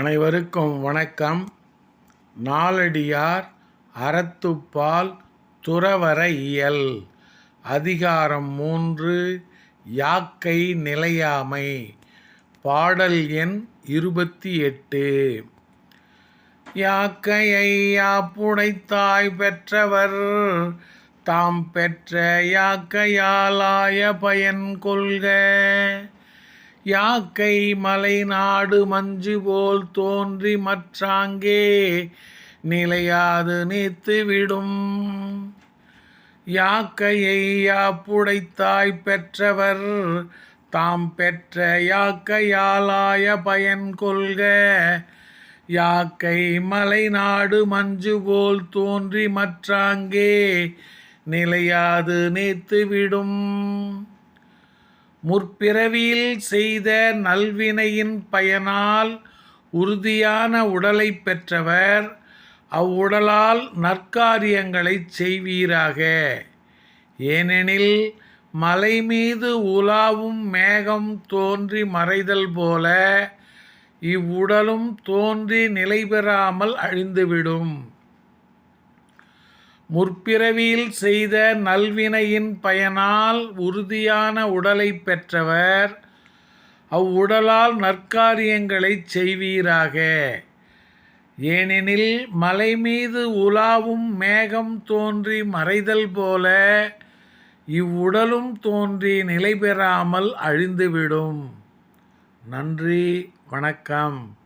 அனைவருக்கும் வணக்கம். நாலடியார் அறத்துப்பால் துறவர இயல். அதிகாரம் மூன்று யாக்கை நிலையாமை. பாடல் எண் இருபத்தி எட்டு யாக்கையை யாப்புடைத்தாய் பெற்றவர். தாம் பெற்ற யாக்கையாலாய பயன் கொள்க. யாக்கை மலை நாடு மஞ்சு போல் தோன்றி மற்றாங்கே நிலையாது நீத்துவிடும் யாக்கையை யாப்புடைத்தாய் பெற்றவர் தாம் பெற்ற யாக்கையாலாய பயன் கொள்க. யாக்கை மலை நாடு மஞ்சு போல் தோன்றி மற்றாங்கே நிலையாது நீத்துவிடும் விடும். முற்பிறவியில் செய்த நல்வினையின் பயனால் உறுதியான உடலை பெற்றவர் அவ்வுடலால் நற்காரியங்களை செய்வீராக. ஏனெனில் மலை மீது உலாவும் மேகம் தோன்றி மறைதல் போல இவ்வுடலும் தோன்றி நிலை பெறாமல் அழிந்துவிடும். முற்பிறவியில் செய்த நல்வினையின் பயனால் உறுதியான உடலை பெற்றவர் அவ்வுடலால் நற்காரியங்களை செய்வீராக. ஏனெனில் மலை மீது உலாவும் மேகம் தோன்றி மறைதல் போல இவ்வுடலும் தோன்றி நிலை பெறாமல் அழிந்துவிடும். நன்றி வணக்கம்.